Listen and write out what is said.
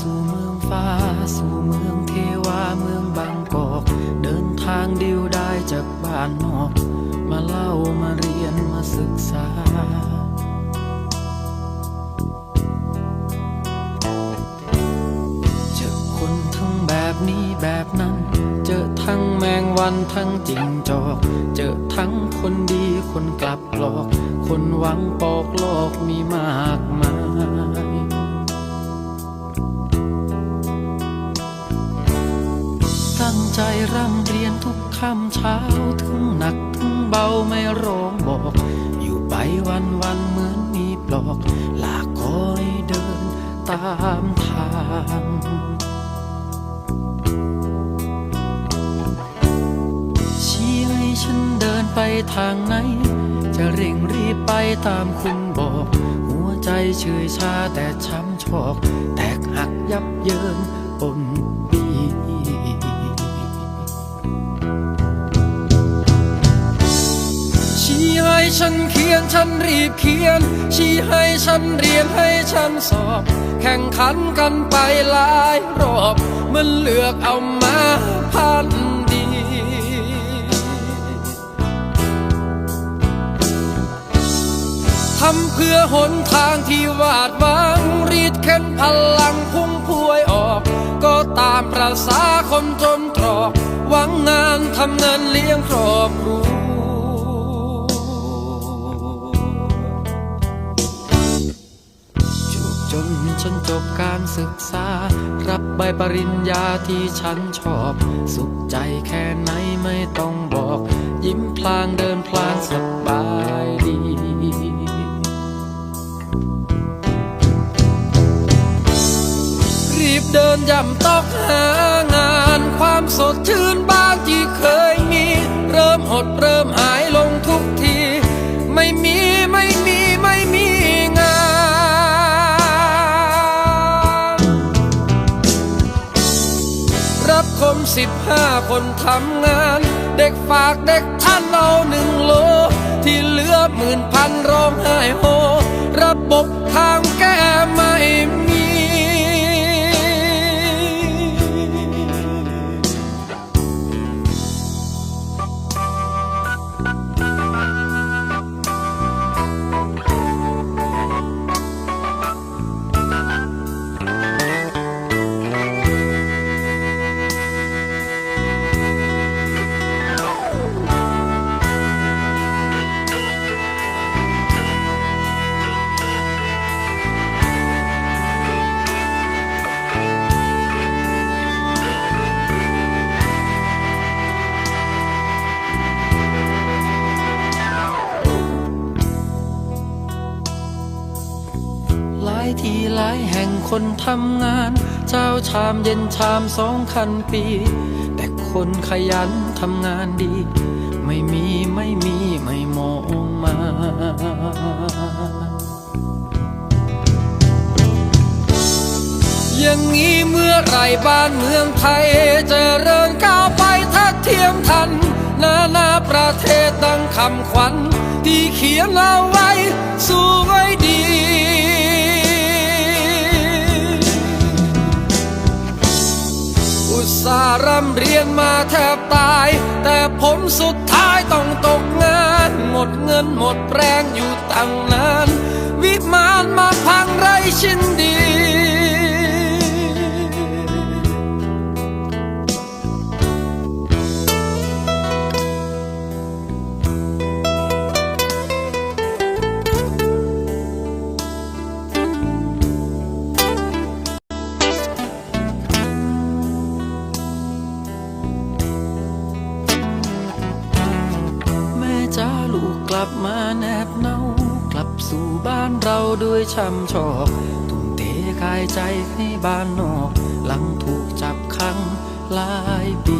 สู่เมืองฟ้า สู่เมืองเทวาเมืองบางกอก เดินทางเดียวได้จากบ้านนอก มาเล่ามาเรียนมาศึกษาเจอคนทั้งแบบนี้แบบนั้น เจอทั้งแมงวันทั้งจริงจอก เจอทั้งคนดีคนกลับหลอก คนหวังปอกโลกมีมากมาย ค่ำเช้าถึงหนักถึงเบาไม่ร้องบอก อยู่ไปวันวันเหมือนมีปลอกลากคอยเดินตามทางชี้ให้ฉันเดินไปทางไหน จะเร่งรีบไปตามคุณบอก หัวใจเฉยชาแต่ช้ำชอก แตกหักยับเยินปน ฉันเขียนฉันรีบเขียน ชี้ให้ฉันเรียนให้ฉันสอบ แข่งขันกันไปหลายรอบมันเลือกเอามาพันดี ทำเพื่อหนทางที่วาดหวัง รีดเข็นพลังพุ่งพวยออก ก็ตามประสาคนจนตรอก หวังงานทำเงินเลี้ยงครอบครัว จูบจนฉันจบการศึกษา รับใบปริญญาที่ฉันชอบ สุขใจแค่ไหนไม่ต้องบอก ยิ้มพลางเดินพลางสบายดีรีบเดินย่ำตอกหางานความสดชื่นบ้านที่เคยมี เริ่มหดเริ่มหายลงทุกที ไม่มี สิบห้าคนทำงาน เด็กฝากเด็กท่านเอาหนึ่งโล ที่เหลือหมื่นพันร้องไห้โฮ ระบบทางแก้ไม่ หลายแห่งคนทำงาน เจ้าชามเย็นชามสองคันปี แต่คนขยันทำงานดี ไม่มีไม่มีไม่มองมา อย่างนี้เมื่อไรบ้านเมืองไทยจะเริญก้าวไปทัดเทียมทัน นานาประเทศดังคำขวัญ ที่เขียนเอาไว้สวยดี สาร่ำเรียนมาแทบตาย แต่ผลสุดท้ายต้องตกงาน หมดเงินหมดแรงอยู่ตั้งนาน วิมานมาพังไรชิ้นดี จ้าลูกกลับมาแนบเนา กลับสู่บ้านเราด้วยช้ำชอกทุ่มเทกายใจให้บ้านนอก หลังถูกจับขังหลายปี